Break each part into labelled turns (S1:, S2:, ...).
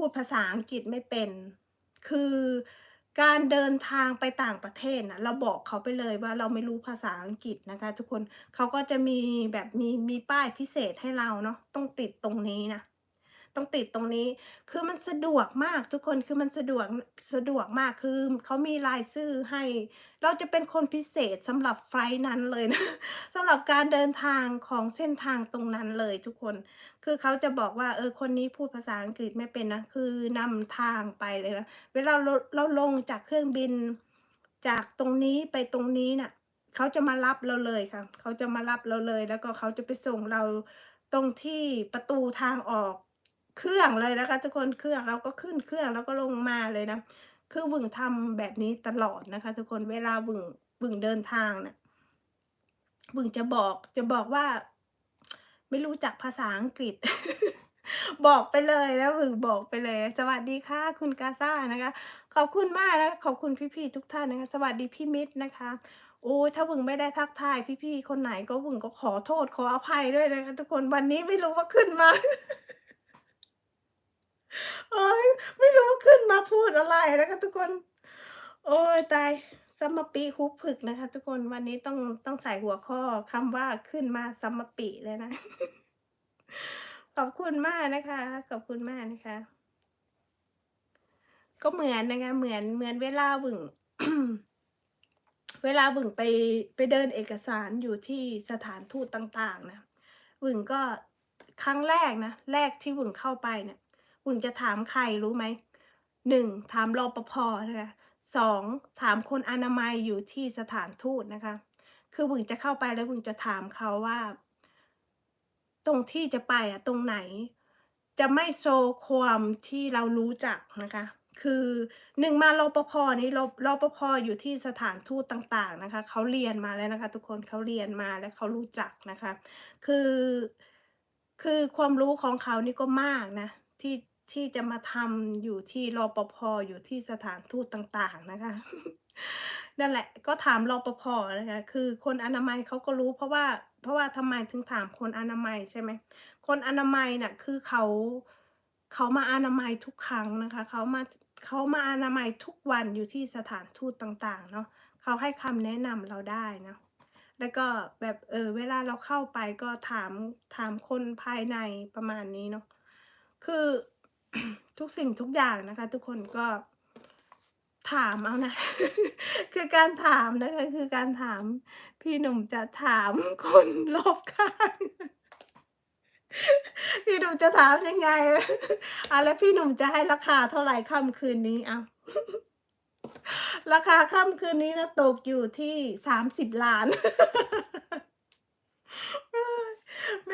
S1: พูดภาษาอังกฤษไม่เป็น คือการเดินทางไปต่างประเทศนะเราบอกเขาไปเลยว่าเราไม่รู้ภาษาอังกฤษนะคะ ทุกคนเขาก็จะมีแบบมีมีป้ายพิเศษให้เราเนาะต้องติดตรงนี้นะ ต้องติดตรงนี้ คือมันสะดวกมากทุกคนคือมันสะดวกสะดวกมากคือเขามีรายชื่อให้ เราจะเป็นคนพิเศษสำหรับไฟนั้นเลยนะสำหรับการเดินทางของเส้นทางตรงนั้นเลยทุกคน คือเขาจะบอกว่าเออคนนี้พูดภาษาอังกฤษไม่เป็นนะคือนำทางไปเลยนะเวลาเราเราลงจากเครื่องบิน จากตรงนี้ไปตรงนี้น่ะเขาจะมารับเราเลยค่ะ เขาจะมารับเราเลย แล้วก็เขาจะไปส่งเราตรงที่ประตูทางออก เครื่องเลยนะคะ ทุกคนเครื่องเราก็ขึ้นเครื่องแล้วก็ลงมาเลยนะ คือวึงทำแบบนี้ตลอดนะคะ ทุกคนเวลาวึงวึงเดินทางน่ะหวึงจะบอกจะบอกว่า ไม่รู้จักภาษาอังกฤษ บอกไปเลยนะวึงบอกไปเลย สวัสดีค่ะ คุณกาซ่านะคะ ขอบคุณมากนะขอบคุณพี่ๆทุกท่านนะคะ สวัสดีพี่มิตรนะคะโอ๊ยถ้าวึงไม่ได้ทักทายพี่ๆ คนไหนก็วึงก็ขอโทษขออภัยด้วยนะคะทุกคนวันนี้ไม่รู้ว่าขึ้นมา โอ๊ยไม่รู้ว่าขึ้นมาพูดอะไรนะคะทุกคน โอ๊ยตายซัมมปิฮุบผึกนะคะ ทุกคนวันนี้ต้องต้องใส่หัวข้อคำว่าขึ้นมาซัมมปิเลยนะ ขอบคุณมากนะคะ ขอบคุณมากนะคะ ก็เหมือนนะคะ เหมือนเหมือนเวลาหวึงเวลาหวึงไปไปเดินเอกสารอยู่ที่สถานทูตต่าง ๆ นะหวึงก็ครั้งแรกนะแรกที่หวึงเข้าไปเนี่ย หวึงจะถามใครรู้ไหม1ถามรปภ.นะคะ2ถามคนอนามัยอยู่ที่สถานทูตนะคะ คือหวึงจะเข้าไปแล้วหวึงจะถามเขาว่า ตรงที่จะไปอะตรงไหน จะไม่โชว์ความที่เรารู้จักนะคะ คือ1มารปภ.นี่รรปภ.อยู่ที่สถานทูตต่างๆนะคะเขาเรียนมาแล้วนะคะ ทุกคนเขาเรียนมาและเขารู้จักนะคะ คือคือความรู้ของเขานี่ก็มากนะที่ ที่จะมาทำอยู่ที่รปภ.อยู่ที่สถานทูตต่างๆนะคะนั่นแหละก็ถามรปภ.นะคะคือคนอนามัยเขาก็รู้เพราะว่าเพราะว่าทำไมถึงถามคนอนามัยใช่ไหมคนอนามัยน่ะคือเขาเขามาอนามัยทุกครั้งนะคะเขามาเขามาอนามัยทุกวันอยู่ที่สถานทูตต่างๆเนาะเขาให้คำแนะนำเราได้นะแล้วก็แบบเออเวลาเราเข้าไปก็ถามถามคนภายในประมาณนี้เนาะคือ ทุกสิ่งทุกอย่างนะคะ ทุกคนก็ถามเอานะ คือการถามนะคะคือการถาม พี่หนุ่มจะถามคนรอบข้างพี่หนุ่มจะถามยังไงอาแล้วพี่หนุ่มจะให้ราคาเท่าไหร่ค่ำคืนนี้เอาราคาค่ำคืนนี้นะตกอยู่ที่30,000,000เฮ้ยแ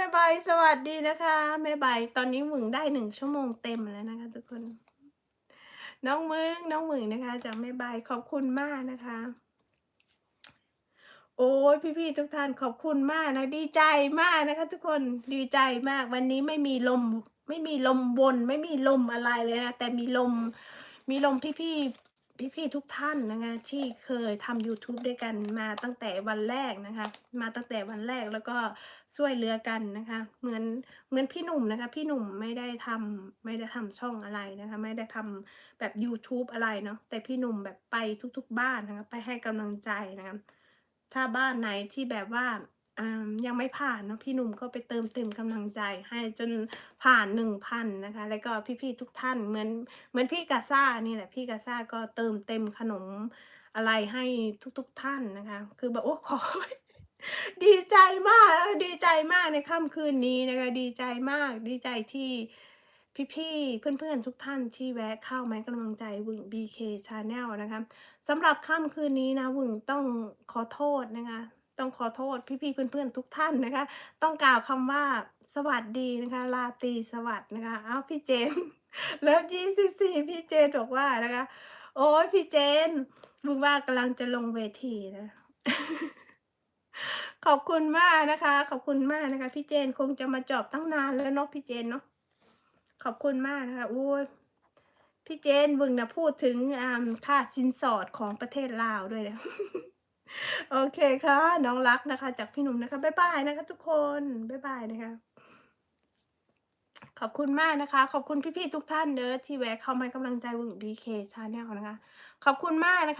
S1: ม่ใบสวัสดีนะคะแม่ใบตอนนี้หวึงได้1ชั่วโมงเต็มแล้วนะคะ ทุกคน น้องมึงน้องมึงนะคะ จากแม่ใบขอบคุณมากนะคะ โอ๊ยพี่ๆทุกท่านขอบคุณมากนะ ดีใจมากนะคะ ทุกคนดีใจมาก วันนี้ไม่มีลม ไม่มีลมวนไม่มีลมอะไรเลยนะแต่มีลม มีลมพี่ๆ พี่ๆทุกท่านนะคะที่เคยทำยูทูบด้วยกันมาตั้งแต่วันแรกนะคะ มาตั้งแต่วันแรกแล้วก็ช่วยเหลือกันนะคะ เหมือนเหมือนพี่หนุ่มนะคะ พี่หนุ่มไม่ได้ทำไม่ได้ทำช่องอะไรนะคะ ไม่ได้ทำแบบยูทูบอะไรเนาะแต่พี่หนุ่มแบบไปทุกๆบ้านนะคะ ไปให้กำลังใจนะคะถ้าบ้านไหนที่แบบว่า ยังไม่ผ่านเนาะพี่หนุ่มก็ไปเติมเต็มกำลังใจให้จนผ่าน1,000นนะคะ แล้วก็พี่ๆทุกท่านเหมือนเหมือนพี่กาซ่านี่แหละพี่กาซ่าก็เติมเต็มขนมอะไรให้ทุกๆท่านนะคะ คือแบบโอ้ขอดีใจมากนะคะดีใจมากในค่ำคืนนี้นะคะดีใจมากดีใจที่พี่ๆ เพื่อนๆ ทุกท่านที่แวะเข้ามาให้กำลังใจวึง BK Channel นะคะสำหรับค่ำคืนนี้นะวึงต้องขอโทษนะคะ ต้องขอโทษพี่ๆเพื่อนๆทุกท่านนะคะ ต้องกล่าวคำว่าสวัสดีนะคะราตีสวัสดนะคะอ้าวพี่เจนเลิฟ24พี่เจนบอกว่านะคะ โอ๊ยพี่เจนหวึงว่ากำลังจะลงเวทีนะขอบคุณมากนะคะ ขอบคุณมากนะคะ พี่เจนคงจะมาจอบตั้งนานแล้วเนาะพี่เจนเนาะขอบคุณมากนะคะโอ๊ยพี่เจนหวึงนะพูดถึงอ่าค่าสินสอดของประเทศลาวด้วยนะ โอเคค่ะ น้องรักนะคะ จากพี่หนุ่มนะคะบ๊ายบายนะคะ ทุกคนบ๊ายบายนะคะ ขอบคุณมากนะคะ ขอบคุณพี่ๆทุกท่านเนอะที่แวะเข้ามาให้กำลังใจวง BK Channel นะคะ ขอบคุณมากนะคะ